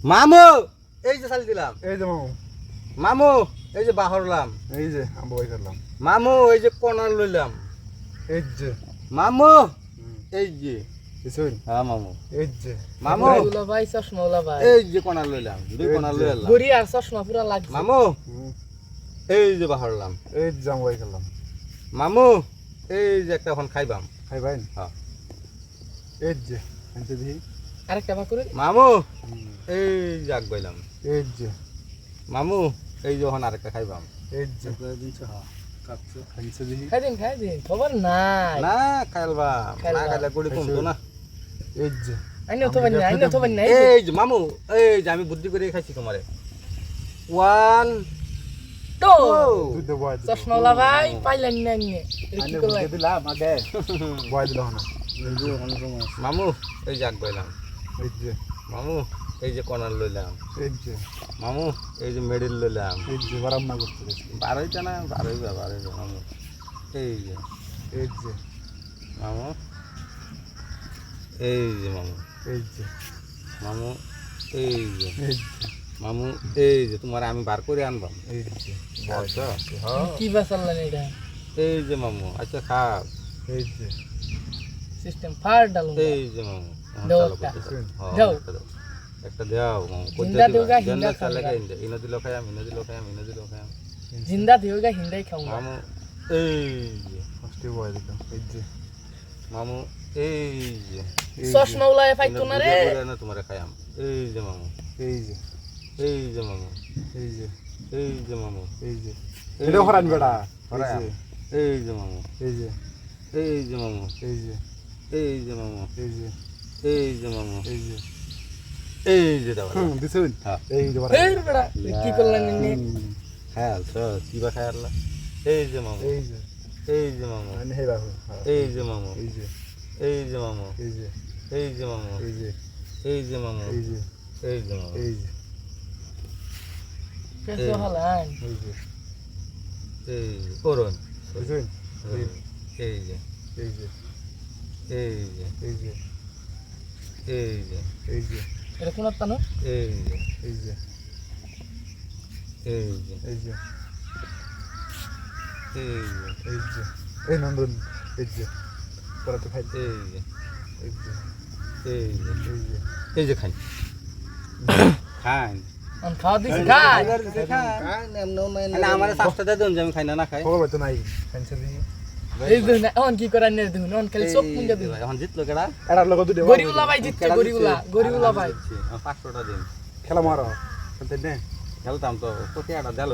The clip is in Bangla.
মামু এই যে চাল দিলাম এই যে মামু মামু এই যে বাহরলাম এই যে করলাম মামু এই যে কনার লইলাম এই যে মামু এই যে হ্যাঁ মামু এই যে মামু ওলা ভাই চশমা ভাই এই যে কনার লইলাম দুই কনার আর চশমা পুরা লাগছে মামু এই যে বাহরলাম এই যে আম্বু করলাম মামু এই যে একটা এখন খাইবাম খাই ভাই হ্যাঁ। এই যে আনতে দিই আরেকটা বা করে মামু এই যে আগ বাইলাম। এই যে। মামু এই যে এখন আরেকটা খাইবাম। এই যে। খাইছে দিই খাই দিন খাই দিন খবর নাই। না খাইলবা না। খাইলে গুড়ি কমতো না। এই যে। আইনো তো বানি আইনো তো বানি এই যে মামু এই যে আমি বুদ্ধি করে খাইছি তোমারে। ওয়ান তো দুধ দে বয় চশমা ওলা পাইলেন না নিয়ে এটা কি আনে করলেন বুঝে দিলাম আগে। বয় দিলাম না মামু এই যে আগ বাইলাম। এই যে। মামু এই যে কনার লইলাম। এই যে। মামু এই যে মেডেল লইলাম। এই যে বারাম না করতে গেছি। বারোইটা না বারোইবা বারোইবা মামু। এই যে। এই যে। মামু এই যে মামু। এই যে। মামু এই যে। এই যে। মামু এই যে তোমার আমি বার করে আনবাম। এই যে। আচ্ছা কি বাসালেন এটা? এই যে মামু আচ্ছা খাও। এই যে। সিস্টেম ফার ডালুন এই যে মামু দাও দাও। একটা দাও। জিন্দা দেওগা, হিন্দা চালে। খাই ইন্দা ইনো দিলো খাইয়াম ইনো দিলো ইনো দিলো খাইয়াম জিন্দা দিওগা হিন্দাই খাও মামু এই যে ফার্স্টে বয় দিলাম এই যে মামু এই যে চশমা ওলা পাইতো না রে না তোমার খাইয়াম এই যে মামু এই যে এই যে মামু এই যে এই যে মামু এই যে এটা হরান বেটা হরান। এই যে মামু এই যে এই যে মামু এই যে এই যে মামু এই যে এই যে মামু এই যে এই যে দাও হুম দিছুন হ্যাঁ এই যে এই বেড়া কি করলেন হ্যাঁ যে মামু এই যে এই যে মামু আনে হে বাহু এই যে মামু এই যে এই যে মামু এই যে এই যে মামু এই যে এই যে মামু এই যে এই যে মামু এই যে হালান এই যে এই করুন দিছুন এই যে এই যে এই যে এই যে এই যে এই যে এটা কোন তানো এই এই যে এই যে এই যে এই যে এই যে এই নন্দন এই যে পরে তো খাই এই যে এই যে এই যে এই যে এই যে খান খান খাওয়া দিছি খাই না আমার সাতটা দেন আমি খাই না না খাই তো নাই খাইছে এই দেখুন অন কি করার নে দেখুন অন খালি চোখ মুঞ্জা দিন এখন জিতলো কেডা? এটার লগে দুটো গরিউলা ভাই জিতছে গরিউলা গরিউলা ভাই পাঁচশোটা দিন। খেলা মারো। খেলতাম তো কোটি আটা দিল।